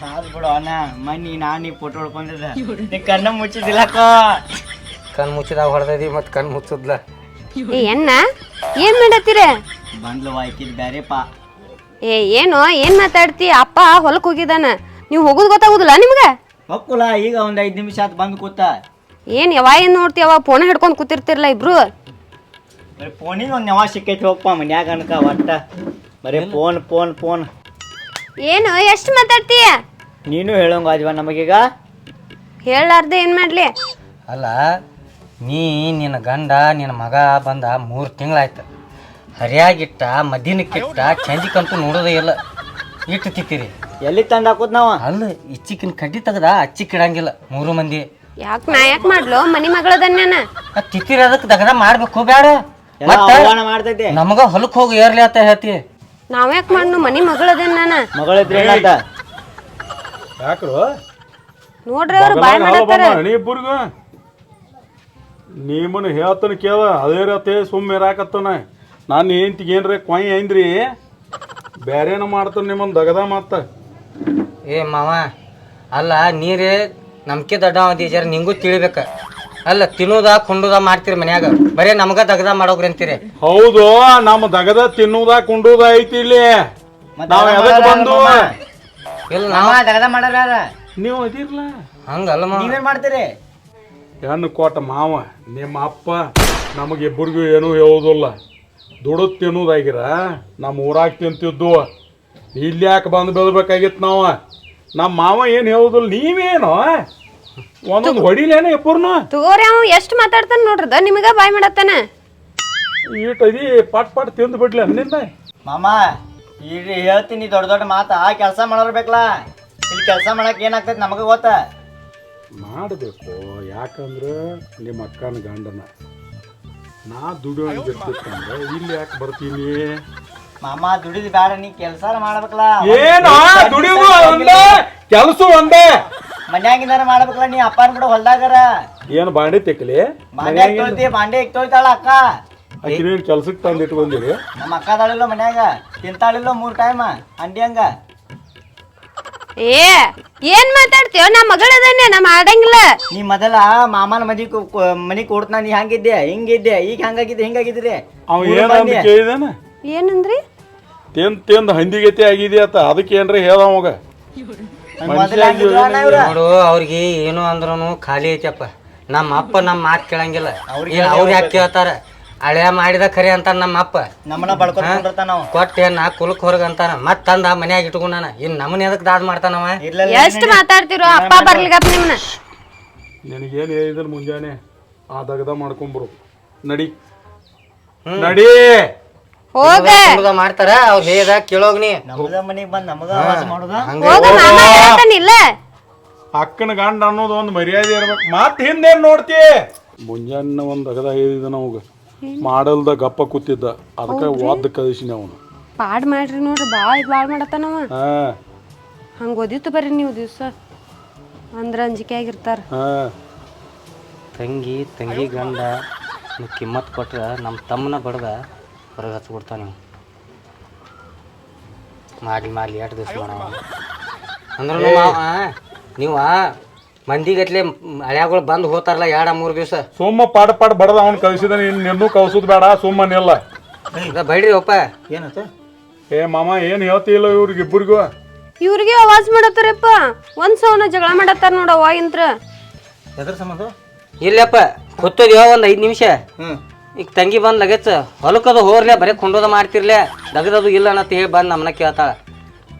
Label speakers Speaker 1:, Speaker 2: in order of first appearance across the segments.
Speaker 1: ಹಾಲ್ ಬಿಡು ಅಣ್ಣ. ಮನ್ನಿ ನಾನು ನೀ ಫೋಟೋ ಹೊಡ್ಕೊಂಡಿದ್ದ ನೀ ಕಣ್ಣ ಮುಚ್ಚಿದಿಲ್ಲಕ್ಕ
Speaker 2: ಕಣ್ ಮುಚ್ಚಿದಾಗ ಹೊಡೆದಿ ಮತ್ತು ಕಣ್ ಮುಚ್ಚದ್ಲ.
Speaker 3: ಏ ಅಣ್ಣ ಏನ್ ಮಾಡತ್ತೀರ?
Speaker 1: ಬಂದ್ಲು ವಾಯ್ಕಿದ್ ಬ್ಯಾರೆ ಪಾ
Speaker 3: ಏ ಏನು ಏನ್ ಮಾತಾಡ್ತಿ? ಅಪ್ಪ ಹೊಲಕ್ ಹೋಗಿದಾನ ನೀವು ಹೋಗುದ್ ಗೊತ್ತಾಗುದಿಲ್ಲ ನಿಮ್ಗ?
Speaker 1: ಹೊಕ್ಕುಲ ಈಗ ಒಂದ್ ಐದ್ ನಿಮಿಷ ಆತ್ ಬಂದು ಕೂತ.
Speaker 3: ಏನ್ ಯಾವ ಏನ್ ನೋಡ್ತಿ ಅವ ಫೋನ್ ಹಿಡ್ಕೊಂಡ್ ಕೂತಿರ್ತಿರ್ಲ ಇಬ್ರು?
Speaker 1: ಬರೀ ಫೋನಿಗೆ ಒಂದ್ ಯಾವ ಸಿಕ್ಕೈತಿ ಹೋಗಪ್ಪ ಮನ್ಯಾಗ ಅನ್ಕ ಒಟ್ಟ. ಬರೀ ಫೋನ್ ಫೋನ್ ಫೋನ್.
Speaker 3: ಏನು ಎಷ್ಟು ಮಾತಾಡ್ತೀಯ?
Speaker 1: ನೀನು ಹೇಳೋಂಗ ಆದ್ವ ನಮಗೀಗ?
Speaker 3: ಹೇಳಾರ್ದೆ ಏನು ಮಾಡಲಿ?
Speaker 2: ಅಲ್ಲ ನೀ ನಿನ್ನ ಗಂಡ ನಿನ್ನ ಮಗ ಬಂದ ಮೂರು ತಿಂಗಳಾಯ್ತು. ಹರಿಯಾಗಿಟ್ಟ ಮದ್ದಿನಕ್ಕಿಟ್ಟ ಚಂದಿಕಂತೂ ನೋಡೋದೇ ಇಲ್ಲ. ಇಟ್ಟು ತಿಕ್ಕಿರಿ
Speaker 1: ಎಲ್ಲಿ ತಂದು ಹಾಕೋದ್ ನಾವು?
Speaker 2: ಅಲ್ಲ ಇಚ್ಚಿಕ್ಕಿನ ಕಡ್ಡಿ ತೆಗ್ದ ಅಚ್ಚಿಕ್ಕಿಡಂಗಿಲ್ಲ ಮೂರು ಮಂದಿ.
Speaker 3: ಯಾಕೆ ನಾ ಯಾಕೆ ಮಾಡ್ಲೋ? ಮನಿ
Speaker 2: ಮಗಳದನ್ನ ತಿತ್ತಿರಿ ಅದಕ್ಕೆ ದಗದ ಮಾಡ್ಬೇಕು ಬೇಡ
Speaker 1: ಮಾಡ್ತೈತಿ.
Speaker 2: ನಮಗ ಹೊಲಕ್ಕೆ ಹೋಗಿ ಏರ್ಲಿ ಅಂತ ಹೇಳ್ತಿ.
Speaker 3: ನಾವ್ ಮಣ್ಣು ಮಾಡ್ನು? ಮನಿ ಮಗಳದೇನ್ ನಾನ?
Speaker 1: ಮಗಳಿದ್ರೆ ಏನಂತ?
Speaker 4: ಯಾಕ್ರು?
Speaker 3: ನೋಡ್ರಿ ಅವ್ರು ಬಾಯ್ ಮಾಡತ್ತಾರ.
Speaker 4: ನೀ ಇಬ್ಬರಿಗೂ ನಿಮ್ಮನ್ನ ಹೇಳ್ತಾನ ಕೇಳ ಅದೇ ರತೆ ಸುಮ್ಮನೆ ಇರಾಕತ್ತಾನ. ನಾನು ಏಂತಿಗೆ ಏನ್ರಿ ಕೊಯ್ ಐನ್ರಿ ಬೇರೆನೂ ಮಾಡ್ತಾನ ನಿಮ್ಮನ್ನ ದಗದ ಮತ್ತ
Speaker 2: ಏ ಮಾವ ಅಲ್ಲ ನೀರೇ ನಮ್ಕೆ ದೊಡ್ಡ ಜರ ನಿಂಗೂ ತಿಳಿಬೇಕ. ಅಲ್ಲ ತಿನ್ನೋದ ಕುಂಡುದ ಮಾಡ್ತೀರಿ ಮನ್ಯಾಗ? ಬರೇ ನಮಗ ದಗದ ಮಾಡೋಗ್ರಿ ಅಂತೀರಿ.
Speaker 4: ಹೌದು ನಮ್ಮ ದಗದ ತಿನ್ನುದ ಕುಂಡುದ ಐತಿ ಇಲ್ಲಿ.
Speaker 1: ನಾವು
Speaker 4: ನಾವ್
Speaker 1: ದಗದ
Speaker 4: ಎದಕ್ ಬಂದು?
Speaker 2: ಇಲ್ಲ
Speaker 1: ಮಾಮ ದಗದ ಮಾಡಾರ ಯಾರ?
Speaker 4: ನೀವು ಅದಿರ್ಲ?
Speaker 2: ಹಂಗಲ್ಲ ಮಾವ.
Speaker 1: ನೀವೇನ್ ಮಾಡ್ತೀರಿ?
Speaker 4: ಹೆಣ್ಣು ಕೊಟ್ಟ ಮಾವ ನಿಮ್ಮ ಅಪ್ಪ ನಮಗೆ ಇಬ್ಬರಿಗೂ ಏನೂ ಹೇಳುವುದಿಲ್ಲ. ದುಡದು ತಿನ್ನೋದಾಗಿರ ನಮ್ಮ ಊರಾಗ ತಿಂತಿದ್ದು. ಇಲ್ಲಿ ಯಾಕೆ ಬಂದು ಬೆಳ್ಬೇಕಾಗಿತ್ತು ನಾವು? ನಮ್ಮ ಮಾವ ಏನು ಹೇಳುವುದಿಲ್ಲ ನೀವೇನು? ಒಂದೊಂದು ಹೊಡಿಲೇನ ಇಬ್ಬರ್ನು
Speaker 3: ತಗೋರಿ ಅವ ಮಾತಾಡ್ತಾನೆ ಮಾತಾಡ್ತಾನ ನೋಡ್ರದ ನಿಮಗ ಬಾಯ್ ಮಾಡತ್ತಾನ?
Speaker 4: ಈಟದಿ ಪಟ್ ಪಟ್ ತಿಂದು ಬಿಡ್ಲಿ ಅನ್ನಿಂದ
Speaker 1: ಮಾಮ ಈಗ ಹೇಳ್ತೀನಿ ದೊಡ್ಡ ದೊಡ್ಡ ಮಾತ ಕೆಲಸ ಮಾಡೋರ್ ಬೇಕಲ್ಲ ಇಲ್ಲಿ ಕೆಲಸ ಮಾಡಕ್ ಏನಾಗ್ತೈತಿ ನಮಗ ಗೊತ್ತ?
Speaker 4: ಮಾಡಬೇಕು ಯಾಕಂದ್ರೆ ನಿಮ್ಮ ಅಕ್ಕನ ಗಂಡನ. ನಾ ದುಡಿಯೋಂಗಿರ್ತಿತ್ತಂದ್ರೆ ಇಲ್ಲಿ ಯಾಕೆ ಬರ್ತೀನಿ?
Speaker 1: ಮಾಮ ದುಡಿದ್ ಬೇಡ ನೀ ಕೆಲಸ ಮಾಡ್ಬೇಕಲ್ಲ
Speaker 4: ಏನು ದುಡಿಯೋದು ಒಂದೇ ಕೆಲಸ ಒಂದೇ.
Speaker 1: ಮನ್ಯಾಗಿಂದಾರ ಮಾಡ್ಬೇಕಲ್ಲ ನೀ ಅಪ್ಪನ ಕೂಡ ಹೊಲ್ದಾಗರ.
Speaker 4: ಏನು ಬಾಂಡೆ ತೆಕ್ಕಲಿ
Speaker 1: ಬಾಂಡೆ ತೊಳ್ತಿ ಬಾಂಡೆ ತೊಳಿತಾಳ ಅಕ್ಕ.
Speaker 4: ಆಕಿನೇನು ಕೆಲ್ಸಕ್ಕೆ ತಂದಿಟ್ಟು ಬಂದಿರಿ
Speaker 1: ನಮ್ಮ ಅಕ್ಕ ಅದಾಳಿಲ್ಲ ಮನ್ಯಾಗ ತಿಂತಾಳಿಲ್ಲ ಮೂರ್ ಟೈಮ್ ಅಂಡಿ ಹಂಗ.
Speaker 3: ಏ ಏನ್ ಮಾತಾಡ್ತೀಯೋ? ನಾ ಮಗಳದನ್ನೇ ನಾ ಆಡಂಗಿಲ್ಲ
Speaker 1: ನೀ ಮೊದಲ ಮಾಮನ ಮದಿ ಮನಿ ಕೊಡ್ತಾ ನೀ ಹಂಗಿದ್ದೆ ಹಿಂಗಿದ್ದೆ ಈಗ ಹಂಗಾಗಿದ್ದೆ ಹಿಂಗಾಗಿದ್ರಿ
Speaker 4: ಅವ ಏನಂತ. ಕೇಳಿದಾನ?
Speaker 3: ಏನಂದ್ರಿ?
Speaker 4: ತಿಂದ್ ತಿಂದ್ ಹಂದಿಗತಿ ಆಗಿದೆ ಆತ ಅದಕ್ಕೆ ಏನ್ರಿ ಹೇಳ ಅವಾಗ
Speaker 2: ನೋಡು ಅವ್ರಿಗೆ ಏನು ಅಂದ್ರೂ ಖಾಲಿ ಐತಪ್ಪ. ನಮ್ಮ ಅಪ್ಪ ನಮ್ಮ ಮಾತು ಕೇಳಂಗಿಲ್ಲ.
Speaker 1: ಏನು
Speaker 2: ಏನ್ ಅವ್ರು ಯಾಕೆ ಕೇಳ್ತಾರ? ಹಳೆಯ ಮಾಡಿದ ಖರೆ ಅಂತ ನಮ್ಮ ಅಪ್ಪ. ಕೊಟ್ಟೆ ನಾ ಕುಲಕ್ ಹೊರಗ ಅಂತಾನ? ಮತ್ ತಂದ ಮನ್ಯಾಗ ಇಟ್ಕೊಂಡಾನ ಇನ್ ನಮ್ಮನೆ ಎದಕ್ ದಾದ್ ಮಾಡ್ತಾನವ?
Speaker 1: ಎಷ್ಟು
Speaker 3: ಎಷ್ಟ್ ಮಾತಾಡ್ತಿರೋ? ಅಪ್ಪ ಬರ್ಲಿಗಪ್ಪ ನಿಮ್ನ
Speaker 4: ನಿನಗೇನು ಹೇಳಿದ್ರು ಮುಂಜಾನೆ? ಆ ದಗದ ಮಾಡ್ಕೊಂಬರು. ನಡಿ. ನಡಿ.
Speaker 3: ಹೋಗ.
Speaker 2: ಕುಡ್ದ ಮಾಡ್ತಾರ ಅವ್ರ ಹೇದ ಕೇಳೋಗ್ನಿ
Speaker 1: ನಮ್ಮದ ಮನಿಗ್ ಬಂದ್ ನಮಗ ಆವಾಜ ಮಾಡುದ?
Speaker 3: ಹೋಗ ಮಾಮ ಹೇಳ್ತಾನಿಲ್ಲ
Speaker 4: ಅಕ್ಕನ ಗಂಡ ಅನ್ನೋದು ಒಂದು ಮರ್ಯಾದೆ ಇರ್ಬೇಕು. ಮತ್ ಹಿಂದೇನ್ ನೋಡ್ತಿ? ಮುಂಜಾನೆ ಒಂದು ಅಗದ ಹೇಳಿದ ನಮಗ. ಮಾಡಲ್ದ ಗಪ್ಪ ಕೂತಿದ್ದ. ಅದಕ್ಕೆ ಒದ್ದು ಕಳಿಸಿನಿ ಅವನು.
Speaker 3: ಪಾಡ್ ಮಾಡ್ರಿ ನೋಡ್ರಿ ಬಾಳ್ ಬಾಳ್ ಮಾಡತ್ತಾನವ
Speaker 4: ಹಾ.
Speaker 3: ಹಂಗ ಓದಿತ್ತು ಬರ್ರಿ ನೀವು ದಿವಸ. ಅಂದ್ರ ಅಂಜಿಕೆ ಆಗಿರ್ತಾರ.
Speaker 4: ಹಾ.
Speaker 2: ತಂಗಿ ತಂಗಿ ಗಂಡ ಕಿಮ್ಮತ್ ಕೊಟ್ರ ನಮ್ಮ ತಮ್ಮನ ಬಡ್ದ ಹೊರಗೆ ಹಚ್ಕೊಡ್ತಾವ ನೀವು ಮಾಡಿ ಮಾಡಲಿ ಎಷ್ಟು ದಿವಸ ಮಾಡವ ಅಂದ್ರೂ ಮಾವ ನೀವು ಮಂದಿಗಟ್ಲೆ ಹಳ್ಯಾಗಳು ಬಂದು ಹೋತಾರಲ್ಲ ಎರಡ ಮೂರು ದಿವಸ.
Speaker 4: ಸುಮ್ಮ ಪಾಡ್ ಪಾಡ್ ಬಡದ ಅವ್ನು ಕಳಿಸಿದ ನೀನು ನಿನ್ನೂ ಕಳ್ಸೋದು ಬೇಡ ಸುಮ್ಮನೆಲ್ಲ
Speaker 2: ಬೈಡ್ರಿ ಒಪ್ಪ
Speaker 1: ಏನತ್ತ?
Speaker 4: ಏ ಮಾಮ ಏನು ಹೇಳ್ತಿಲ್ಲ ಇವ್ರಿಗೆ ಇಬ್ಬರಿಗೂ?
Speaker 3: ಇವ್ರಿಗೆ ಆವಾಜ್ ಮಾಡತ್ತಾರಪ್ಪ. ಒಂದ್ ಸವನ ಜಗಳ ಮಾಡತ್ತಾರ ನೋಡವ್ವ ಇಂತ್ರ.
Speaker 1: ಎದ್ರ ಸಂಬಂಧ?
Speaker 2: ಇಲ್ಲಪ್ಪ ಗೊತ್ತದ ಒಂದು ಐದು ನಿಮಿಷ.
Speaker 1: ಹ್ಮ್.
Speaker 2: ಈಗ ತಂಗಿ ಬಂದು ಲಗೇಚ್ ಹೊಲಕ್ಕದು ಹೋರ್ಲೆ ಬರೀ ಕುಂಡೋದ ಮಾಡ್ತಿರ್ಲೆ ದಗದದು ಇಲ್ಲ ಅನ್ನತ್ತ ಹೇಳಿ ಬಂದು ನಮ್ಮನ್ನ ಕೇಳ್ತಾಳ.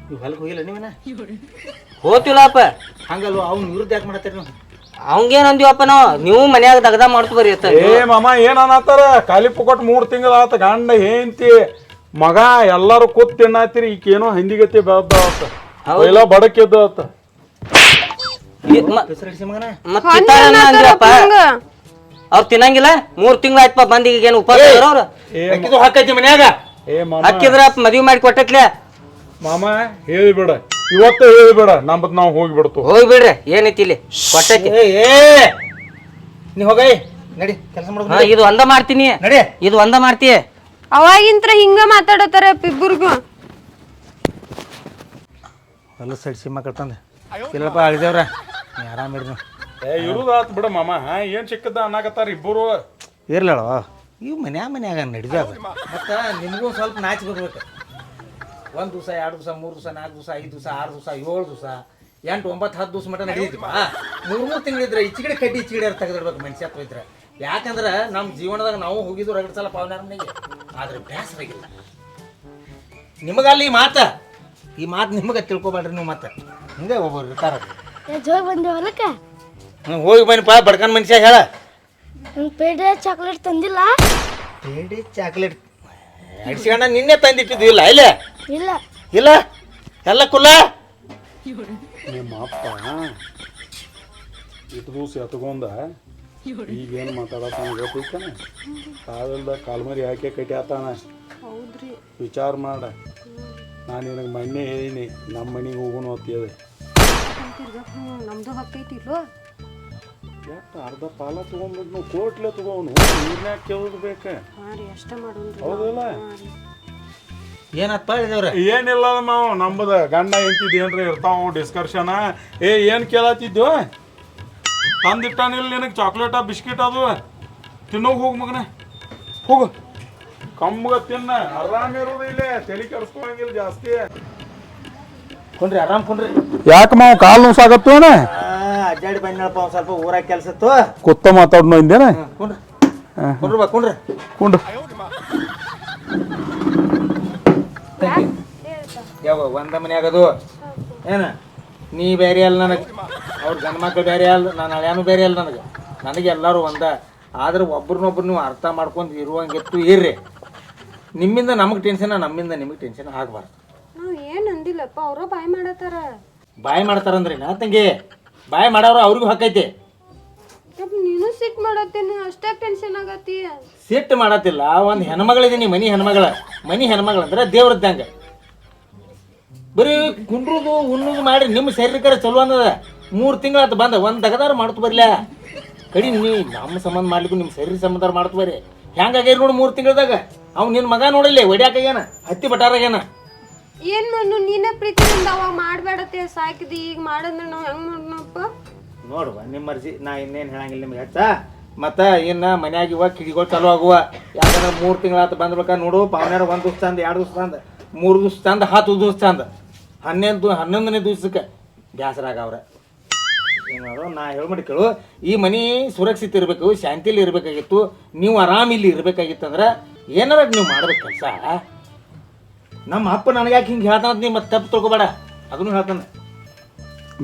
Speaker 1: ಹೋಗ್ತಿಲ್ಲಪ್ಪ ಹೊಲಕ್ ಹೋಗಿಲ್ಲ ನೀವನ?
Speaker 2: ಹೋತಿಲ್ಲಪ್ಪ
Speaker 1: ಹಂಗಲ್ವ? ಅವ್ನ ವಿರುದ್ಧ ಯಾಕೆ ಮಾಡತ್ತೀರಿ ನೀವು?
Speaker 2: ಅವಂಗೇನ್ ಅಂದಿವಪ್ಪ ನಾವು? ನೀವು ಮನ್ಯಾಗ ದಗದ ಮಾಡ್ತು ಬರೀ
Speaker 4: ಏ ಮಾಮ ಏನ್ ಅನ್ನತ್ತಾರ? ಖಾಲಿ ಪುಕಟ್ ಮೂರ್ ತಿಂಗಳ ಆತ ಗಂಡ ಹೆಂಡತಿ ಮಗ ಎಲ್ಲಾರು ಕೂತ್ ತಿನ್ನಾತಿರಿ ಈಕೇನೋ ಹಂದಿಗತಿ ಬೆಳ್ದಾವತ್ತ ಎಲ್ಲ ಬಡಕಿದ್ದ ಆತ.
Speaker 1: ಮಗನ?
Speaker 2: ಮತ್ತೆ ಅಂದಿವಪ್ಪ ಅವ್ರು ತಿನ್ನಂಗಿಲ್ಲ ಮೂರ್ ತಿಂಗಳ ಆಯ್ತಪ್ಪ ಬಂದ್ ಈಗ ಏನು ಉಪವಾಸ ಇದಾರ ಅವ್ರು?
Speaker 1: ಅಕ್ಕಿದು ಹಾಕೈತಿ ಮನ್ಯಾಗ.
Speaker 4: ಏ ಮಾಮ.
Speaker 2: ಹಕ್ಕಿದ್ರ ಮದ್ವಿ ಮಾಡಿ ಕೊಟ್ಟತ್ಲೆ.
Speaker 4: ಮಾಮ ಹೇಳಿಬಿಡ ಇವತ್ತ ಹೇಳಿಬಿಡ ನಮ್ಮದ್ ನಾವು ಹೋಗಿಬಿಡ್ತು
Speaker 2: ಹೋಗಿ ಬಿಡ್ರಿ ಏನೈತಿ ಇಲ್ಲಿ? ಕೊಟ್ಟೈತಿ.
Speaker 1: ಏ ಏ ನೀ ಹೋಗೈ ನಡಿ ಕೆಲಸ ಮಾಡೋದು
Speaker 2: ಹಾ ಇದು ಒಂದ ಮಾಡ್ತೀನಿ.
Speaker 1: ನಡಿ.
Speaker 2: ಇದು ಒಂದ ಮಾಡ್ತಿ.
Speaker 3: ಅವಾಗಿಂತ್ರ ಹಿಂಗ ಮಾತಾಡತಾರೆ ಇಬ್ಬರಿಗೂ
Speaker 5: ಹೊಲಸು ಸೈಡ್ ಸಿಮ್ಮ ಕಳ್ತಂದು ಇಲ್ಲಪ್ಪ ಅಳಿದೇವ್ರ ನೀ
Speaker 4: ಏ ಇರುದಾತ್ ಬಿಡ ಮಾಮ. ಏನ್ ಚಿಕ್ಕದ ಅನ್ನಾಕತ್ತಾರ ಇಬ್ಬರು?
Speaker 5: ಇರ್ಲವ ಇವ್ ಮನ್ಯಾಗ ಮನ್ಯಾಗ ನಡಿದಾದ
Speaker 6: ಮತ್ತು ನಿಮಗೂ ಸ್ವಲ್ಪ ನಾಚಿ ಬರ್ಬೇಕು. ಒಂದು ದಿವಸ ಎರಡು ದಿವಸ ಮೂರು ದಿವಸ ನಾಲ್ಕು ದಿವಸ ಐದು ದಿವಸ ಆರು ದಿವಸ ಏಳು ದಿವಸ ಎಂಟು ಒಂಬತ್ತು ಹತ್ತು ದಿವಸ ಮಟ್ಟ ನಡೀತಿಪ್ಪ ಮೂರು ಮೂರು ತಿಂಗಳಿದ್ರೆ ಇಚ್ಚಿಗಡೆ ಕಡ್ಡಿ ಇಚ್ಚಿಗಡೆ ತೆಗೆದಿಡ್ಬೇಕು ಮನುಷ್ಯ ಹೋಯ್ತಾರೆ ಯಾಕಂದ್ರೆ ನಮ್ಮ ಜೀವನದಾಗ ನಾವು ಹೋಗಿದ್ದು ರಗಡ್ ಸಲ ಪಾವನಾರ ಮನೆಗೆ ಆದ್ರೆ ಬೇಸರಾಗಿಲ್ಲ ಅಲ್ಲಿ ಈ ಮಾತ ಈ ಮಾತು ನಿಮಗೆ ತಿಳ್ಕೊಬೇಡ್ರಿ ನೀವು ಮತ್ತೆ. ಹಿಂಗೆ ಒಬ್ಬರು ಇರ್ತಾರ.
Speaker 7: ಜೋಗ್ ಬಂದೆ ಹೊಲಕ್ಕೆ?
Speaker 6: ಹ್ಞೂ ಹೋಗಿ ಬನ್ನಿಪ್ಪ ಬಡ್ಕನ್ ಮನುಷ್ಯ ಹೇಳ.
Speaker 7: ನಂಗೆ ಪೇಡೆ ಚಾಕ್ಲೇಟ್ ತಂದಿಲ್ಲ.
Speaker 6: ಪೇಡೆ ಚಾಕ್ಲೇಟ್ ಅಡಿಸ್ಕೊಂಡ ನಿನ್ನೆ ತಂದಿಟ್ಟಿದ್ದಿಲ್ಲ ಇಲ್ಲ? ಇಲ್ಲೇ.
Speaker 7: ಇಲ್ಲ?
Speaker 6: ಇಲ್ಲ ಎಲ್ಲ ಕುಲ್ಲ?
Speaker 4: ನಿಮ್ಮ ಅಪ್ಪ ಇಟ್ಟು ದಿವಸ ಎತ್ಕೊಂಡ ಈಗೇನು ಮಾತಾಡತ್ತಾನ ಗೊತ್ತೈತಾನೆ ಕಾದಲ್ದ ಕಾಲ್ಮರಿ ಹಾಕಿ ಕಟ್ಟಿ ಆತಾನ ವಿಚಾರ ಮಾಡ. ನಾನು ನಿನಗೆ ಮೊನ್ನೆ ಹೇಳಿನಿ ನಮ್ಮ ಮನೆಗೆ ಹೋಗೋಣ ಅಂತಿದೆ
Speaker 3: ನಮ್ದು ಹಕ್ಕೈತಿಲ್ವ
Speaker 4: ಎಷ್ಟು ಅರ್ಧ ಪಾಲ ತೊಗೊಂಡ್ಬಿಟ್ಟು ನಾವು ಕೋಟ್ಲೆ ತೊಗೋನು ನೀರ್ನ್ಯಾಗ ಕೇಳೋದು ಬೇಕು?
Speaker 3: ಹಾಂ ರೀ ಅಷ್ಟ ಮಾಡೋಣ್ರಿ
Speaker 4: ಹೌದಲ್ಲ?
Speaker 6: ಏನಪ್ಪ ಹೇಳಿದವ್ರ
Speaker 4: ಏನಿಲ್ಲ ನಾವು ನಂಬದ ಗಂಡ ಎಂತಿದ್ದು ಏನ್ರ ಇರ್ತಾವ ಡಿಸ್ಕರ್ಷನ್ ಏ ಏನು ಕೇಳತ್ತಿದ್ದು ತಂದಿಟ್ಟಾನಿಲ್ಲ ನಿನಗೆ ಚಾಕ್ಲೇಟ ಬಿಸ್ಕಿಟ್ ಅದು. ತಿನ್ನೋಗಿ ಹೋಗು ಮಗನ. ಹೋಗು. ಕಮ್ಮಗ ತಿನ್ನ. ಆರಾಮ ಇರೋದು ಇಲ್ಲೇ. ತಲೆ ಕೆಡಿಸ್ಕೊಳಂಗಿಲ್ಲ ಜಾಸ್ತಿ.
Speaker 6: ಕೊಂಡ್ರಿ ಆರಾಮ್ ಕುಂಡ್ರಿ.
Speaker 4: ಯಾಕೆ ಮಾವು ಕಾಲು ನೋಸಾಗತ್ತು ಅಣ್ಣ
Speaker 6: ಅಜ್ಜಾಡಿ ಬಂದ್ನಪ್ಪ ಒಂದ್ ಸ್ವಲ್ಪ ಊರಾಗ ಕೆಲಸ ಇತ್ತು.
Speaker 4: ಕುತ್ತ ಮಾತಾಡ್ನೋ ಇಂದೇನ
Speaker 6: ಕುಂಡ್ರಿ. ಕುಂಡ್ರಿ ಬಾ ಕುಂಡ್ರಿ.
Speaker 4: ಕುಂಡು
Speaker 6: ಯಾವ ಒಂದ ಮನ್ಯಾಗ ಅದು? ಏನ? ನೀ ಬೇರೆ ಅಲ್ಲ ನನಗೆ. ಅವ್ರ ಗಂಡ ಮಕ್ಳು ಬೇರೆ ಅಲ್ಲ ನಾನು ಹಳ್ಯಾನು ಬೇರೆ ಅಲ್ಲ ನನಗೆ. ನನಗೆ ಎಲ್ಲರೂ ಒಂದ. ಆದ್ರೆ ಒಬ್ರನ್ನೊಬ್ರು ನೀವು ಅರ್ಥ ಮಾಡ್ಕೊಂಡು ಇರುವಂಗಿತ್ತು ಇರ್ರಿ. ನಿಮ್ಮಿಂದ ನಮಗೆ ಟೆನ್ಷನ್ ನಮ್ಮಿಂದ ನಿಮಗೆ ಟೆನ್ಷನ್ ಆಗಬಾರ್ದು.
Speaker 3: ನಾವು ಏನು ಅಂದಿಲ್ಲಪ್ಪ ಅವರ ಬಾಯ್ ಮಾಡತ್ತಾರ.
Speaker 6: ಬಾಯ್ ಮಾಡ್ತಾರಂದ್ರಿ ನಾ ತಂಗಿ? ಬಾಯ್ ಮಾಡೋರು ಅವ್ರಿಗೂ ಹಕ್ಕೈತಿ
Speaker 3: ನೀನು ಸಿಟ್ ಮಾಡತ್ತೇನು? ಅಷ್ಟೇ ಟೆನ್ಷನ್ ಆಗತ್ತಿ.
Speaker 6: ಸಿಟ್ಟು ಮಾಡತ್ತಿಲ್ಲ ಒಂದು ಹೆಣ್ಮಗಳಿದೀನಿ ಮನಿ ಹೆಣ್ಮಗಳ. ಮನಿ ಹೆಣ್ಮಗಳ ಅಂದ್ರೆ ದೇವ್ರದ್ದಂಗ ಬರೀ ಕುಂಡ್ರದು ಉಣ್ಣುದು ಮಾಡಿ ನಿಮ್ಮ ಶರೀರಕ್ಕರ ಚಲೋ ಅನ್ನದ. ಮೂರು ತಿಂಗಳಾತು ಬಂದ ಒಂದು ತಗದಾರ ಮಾಡ್ತು ಬರ್ಲ ಕಡಿ ನೀ ನಮ್ಮ ಸಂಬಂಧ ಮಾಡ್ಲಿಕ್ಕೂ ನಿಮ್ಮ ಶರೀರ ಸಂಬಂಧ ಮಾಡ್ತು ಬರ್ರಿ. ಹೆಂಗಾಗ್ಯಾರ ನೋಡಿ ಮೂರು ತಿಂಗಳದಾಗ? ಅವ್ನು ನಿನ್ನ ಮಗ ನೋಡಿಲ್ಲ ಏನ ಹತ್ತಿ ಬಟಾರಾಗ್ಯಾನ
Speaker 3: ಏನ್ ಮಣ್ಣು ನೀನೇ ಪ್ರೀತಿಯಿಂದ ಅವಾಗ ಮಾಡ್ಬೇಡತ್ತೆ ಸಾಕಿದಿ ಈಗ ಮಾಡಂದ್ರೆ ನಾವು ಹೆಂಗ್ ಮಾಡೋಣಪ್ಪ
Speaker 6: ನೋಡುವ, ನಿಮ್ಮ ಮರ್ಜಿ ನಾ ಇನ್ನೇನು ಹೇಳಂಗಿಲ್ಲ ನಿಮ್ಗೆ ಹೆಚ್ಚ. ಮತ್ತ ಇನ್ನು ಮನ್ಯಾಗ ಇವ ಕಿಡಿಗಳು ಚಾಲು ಆಗುವ. ಯಾಕಂದ್ರೆ ಮೂರು ತಿಂಗಳಾತ ಬಂದ್ಬೇಕ ನೋಡು, ಪಾವನ್ಯಾರ ಒಂದು ದಿವಸ ಚಂದ, ಎರಡು ದಿವಸ ಚಂದ, ಮೂರು ದಿವ್ಸ ಚಂದ, ಹತ್ತು ದಿವ್ಸ ಚಂದ ಹನ್ನೊಂದು ಹನ್ನೊಂದನೇ ದಿವಸಕ್ಕೆ ಬೇಸರಾಗವ್ರೆ ಅವ್ರ. ಏನಾದ್ರು ನಾ ಹೇಳ್ಬಿಟ್ಟು ಕೇಳು. ಈ ಮನೆ ಸುರಕ್ಷಿತ ಇರಬೇಕು, ಶಾಂತಿಲಿ ಇರಬೇಕಾಗಿತ್ತು, ನೀವು ಆರಾಮ್ ಇಲ್ಲಿ ಇರಬೇಕಾಗಿತ್ತಂದ್ರೆ ಏನಾರ ನೀವು ಮಾಡ್ಬೇಕು ಕೆಲಸ. ನಮ್ಮ ಅಪ್ಪ ನನಗ್ಯಾಕೆ ಹಿಂಗೆ ಹೇಳ್ತಾನ ನೀವು ಮತ್ತೆ ತಪ್ಪು ತಿಳ್ಕೊಬೇಡ. ಅದನ್ನು ಹೇಳ್ತಾನೆ.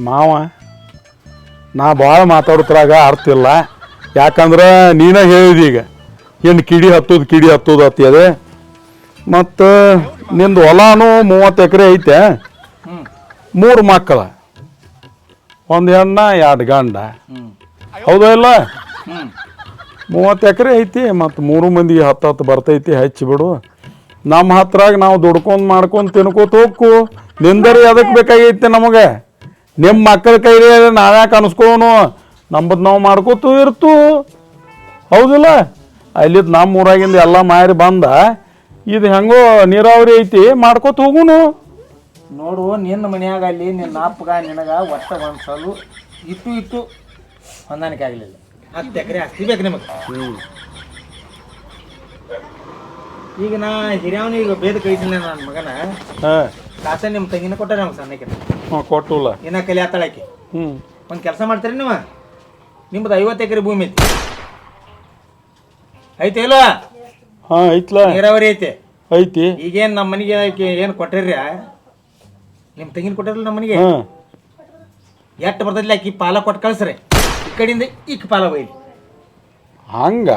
Speaker 4: ಮಾವ ನಾ ಭಾಳ ಮಾತಾಡ್ತಾರಾಗ ಅರ್ಥ ಇಲ್ಲ. ಯಾಕಂದ್ರೆ ನೀನೇ ಹೇಳಿದಿ ಈಗ. ಏನು ಕಿಡಿ ಹತ್ತೋದು ಕಿಡಿ ಹತ್ತೋದು ಅತ್ತಿಯದೆ ಮತ್ತು ನಿಂದು ಹೊಲಾನು ಮೂವತ್ತು ಎಕರೆ ಐತೆ. ಮೂರು ಮಕ್ಕಳ. ಒಂದು ಹೆಣ್ಣ ಎರಡು ಗಂಡ. ಹೌದ ಇಲ್ಲ? ಮೂವತ್ತು ಎಕರೆ ಐತಿ ಮತ್ತು ಮೂರು ಮಂದಿಗೆ ಹತ್ತು ಹತ್ತು ಬರ್ತೈತಿ ಹಚ್ಚಿ ಬಿಡು. ನಮ್ಮ ಹತ್ರಾಗ ನಾವು ದುಡ್ಕೊಂಡು ಮಾಡ್ಕೊಂಡು ತಿನ್ಕೋತ ಹೋಗ್ಕು. ನಿಂದರಿ ಅದಕ್ಕೆ ಬೇಕಾಗೈತಿ ನಮಗೆ. ನಿಮ್ಮ ಮಕ್ಕಳ ಕೈಲಿ ನಾವ್ಯಾಕೆ ಅನ್ಸ್ಕೋನು ನಂಬದು ನಾವು ಮಾಡ್ಕೋತು ಇರ್ತು. ಹೌದಿಲ್ಲ? ಅಲ್ಲಿದ್ದು ನಮ್ಮ ಊರಾಗಿಂದ ಎಲ್ಲ ಮಾರಿ ಬಂದ. ಇದು ಹೆಂಗೋ ನೀರಾವರಿ ಐತಿ ಮಾಡ್ಕೋತ ಹೋಗುನು.
Speaker 6: ನೋಡು ನಿನ್ನ ಮನ್ಯಾಗ ಅಲ್ಲಿ ನಿನ್ನ ಅಪ್ಪಗ ನಿನಗ ಒಟ್ಟ ಒಂದು ಇತ್ತು ಇತ್ತು. ಹೊಂದಾಣಿಕೆ ಆಗಲಿಲ್ಲ. ಹತ್ತು ಎಕರೆ ಆಸ್ತಿ ಬೇಕು ನಿಮಗೆ. ಈಗ ನಾ ಹಿರಿಯವನ ಈಗ ಬೇದ ಕಳಿಸಿಲ್ಲ ನನ್ನ ಮಗನ.
Speaker 4: ಹಾಂ.
Speaker 6: ಕಾಸ ನಿಮ್ಮ ತಂಗಿನ ಕೊಟ್ಟಾರ ನಮ್ಗೆ ಸಣ್ಣಕ್ಕೆ.
Speaker 4: ಹಾಂ ಕೊಟ್ಟುಲ್ಲ
Speaker 6: ಇನ್ನ ಕಲಿ ಆತಾಳಕ್ಕೆ
Speaker 4: ಹ್ಞೂ
Speaker 6: ಒಂದು ಕೆಲಸ ಮಾಡ್ತೀರಿ ನೀವು? ನಿಮ್ದು ಐವತ್ತು ಎಕರೆ ಭೂಮಿ ಐತಿ. ಐತೆ ಇಲ್ಲ
Speaker 4: ಹಾಂ ಐತ್ಲ.
Speaker 6: ನೀರಾವರಿ ಐತೆ.
Speaker 4: ಐತಿ.
Speaker 6: ಈಗೇನು ನಮ್ಮ ಮನೆಗೆ ಏನು ಕೊಟ್ಟಿರ್ರಿ ನಿಮ್ಮ ತಂಗಿನ ಕೊಟ್ಟಿರಲ್ಲ ನಮ್ಮ ಮನೆಗೆ?
Speaker 4: ಹಾಂ.
Speaker 6: ಎಷ್ಟು ಬರ್ತೈತಿಲ್ಲ ಆಕಿ ಪಾಲ ಕೊಟ್ಟು ಕಳ್ಸ್ರಿ. ಈ ಕಡೆಯಿಂದ ಈಕ್ ಪಾಲ ಬೈಲಿ
Speaker 4: ಹಂಗ?